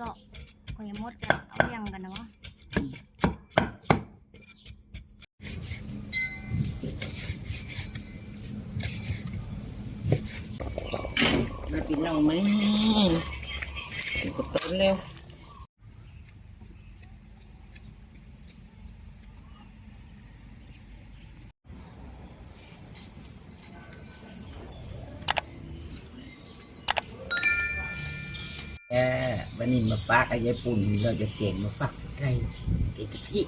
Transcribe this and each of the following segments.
เลาะก็ยังมดกันเอายังกันนะวะมากินน้องไหมก็ต้นแล้ว แอ่วันนี้มาปากไอ้ยายปุ่นเราจะเก่งมาฝักสไก่เก่งกะทิ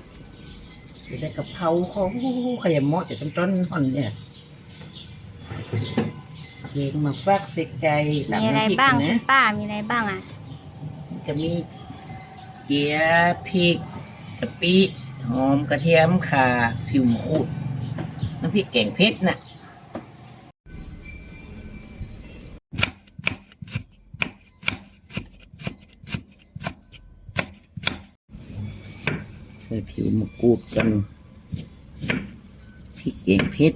จะได้กะเพราของขยำหม้อจะต้นต้นๆห่อนเนี่ยเก่งมาฝักสไก่มีอะไรน้ำพกบ้างนะคุณป้ามีอะไรบ้างอะจะมีเกี๊ยพริกกะปิหอมกระเทียมข่าผิวหมูขูดน้ำพริกแกงเผ็ดน่ะ ผิวมูกรูดกันพริกแกงเผ็ด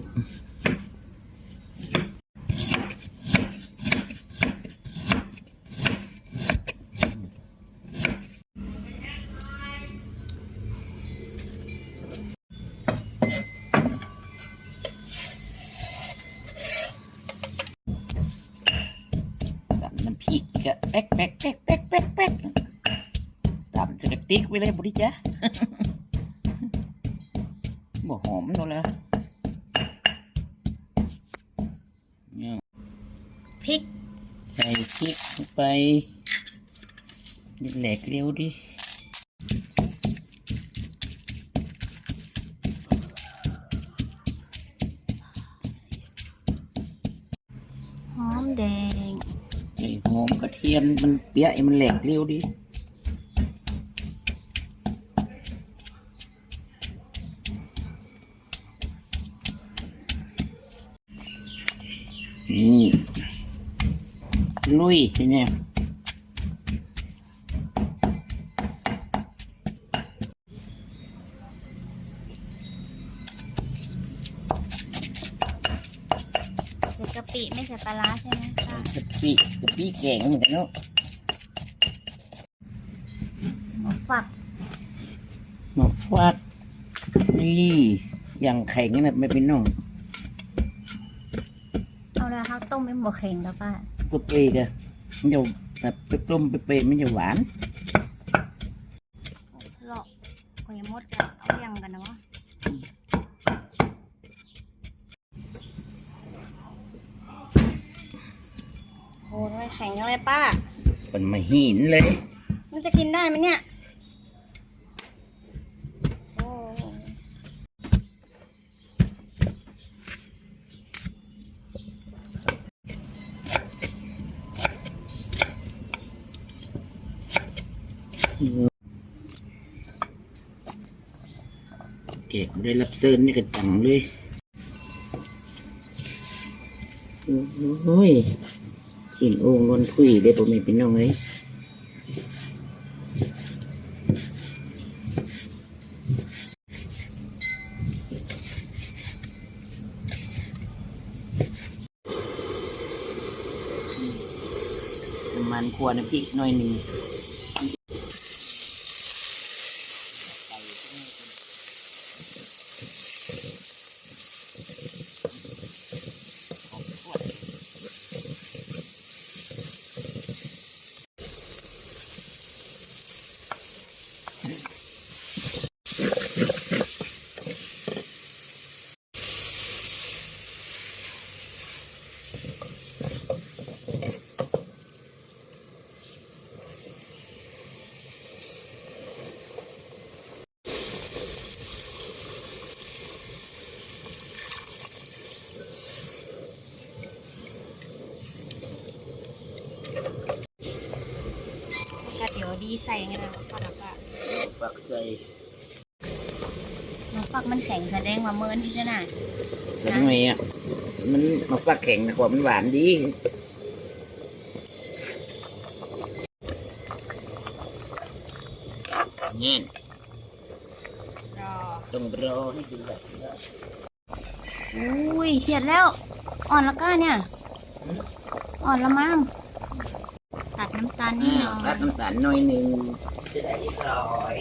น้ำพริกกะแป๊กแป๊กแป๊กแป๊กแป๊กแป๊กตำจะกระติกไว้เลยบุดิจ้ะ บ่หอมโน่นเลยเนี่ยพริก ใส่พริกลงไปนี่แหลกเร็วดิหอมแดงใส่หอมกระเทียมมันเปียกให้มันแหลกเร็วดิ ลุยทีเนี้ยใส่กะปิไม่ใส่ปลาร้าใช่ไหมป้ากะปิกะปิแกงเหมือนกันเนาะหมูฝักมาฟาดนี่อย่างแข็งนะไม่เป็นน่อง เอาละครับต้มเป็นหมูแข็งแล้วป้า กะปิกะมันจะแบบไปปรุงไปเปรย์มันจะหวานเลาะก็ยังมดกันเอายังกันนะวะโอ้ยแข็งยังเลยป้ามันมาหินเลย มันจะกินได้ไหมเนี่ย เก็บได้รับเซิร์นนี่กระจังเลยโอ้ยสินโอ่งนนคุยได้ผมไม่เป็นน้องเลยน้ำมันควรน้ำพริกหน่อยหนึ่ง กะเตี๋ยวดีใส่ไงนะป้าแล้วก็ฝักใส่หมูฝักมันแข็งแสดงว่าเมินที่จะน่ะสักหน่อยอะมันมาฝักแข็งนะกว่ามันหวานดีนี่รอต้องรอให้ดูแบบอุ้ยเสียดแล้ว อ่อนแล้วก็เนี่ย อ่อนและมั้งตัด น้ำตาลนิดหน่อยตัดน้ำตาลหน่อยหนึงจะได้เรียบร้อย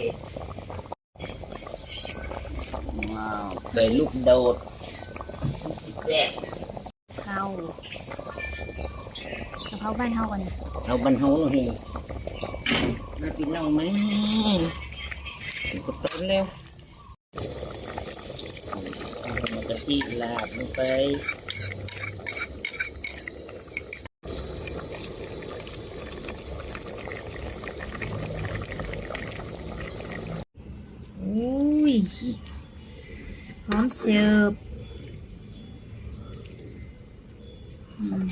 ว้าวใส่ลูกโดดแซ่บเข้ากะเพราบ้านเฮาก่อนเอาบันเฮาหน่อยมาพี่น้องไหมกดต้นเร็วเอากะทิลาบลงไป อุ้ย พร้อมเสิร์ฟอืม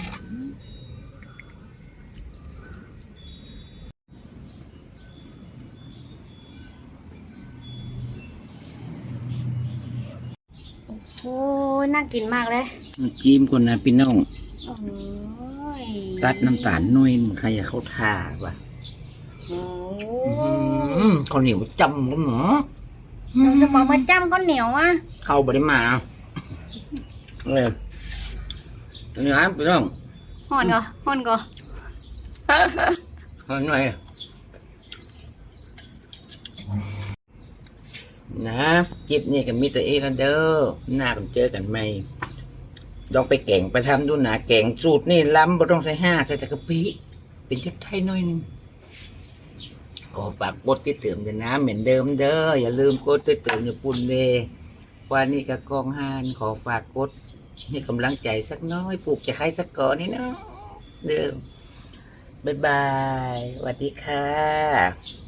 โอ้โหน่ากินมากเลยจิ้มก่อนนะพี่น้องโอ้ยตัดน้ำตาลหน่อยหนึ่งใครจะเข้าท่าป่ะโอ้อืมข้าวเหนียวจำก็หมอเราสมองมาจ้ำก้อนเหนียวอะเข้าบริมาเออนี่ครับพี่น้องห่อนก่อนห่อนก่อนเอาหน่อยนะจิบนี่กับมิตรเอแล้วเด้อหน้ากันเจอกันไหมลองไปแก่งไปทำดูนะแก่งสูตรนี่ล้ำบ่ต้องใส่ห้าใส่แต่กะปิเป็นชุดไทยหน่อยหนึง ขอฝากกดติดเติมเดี๋ยวนะ เหมือนเดิมเด้ออย่าลืมกดติดเติมอย่าปุ่นเลยวันนี้กับกองฮานขอฝากกดให้กำลังใจสักน้อยปลูกจะใครสักก่อนนี่เนาะเด้อบ๊ายบายสวัสดีค่ะ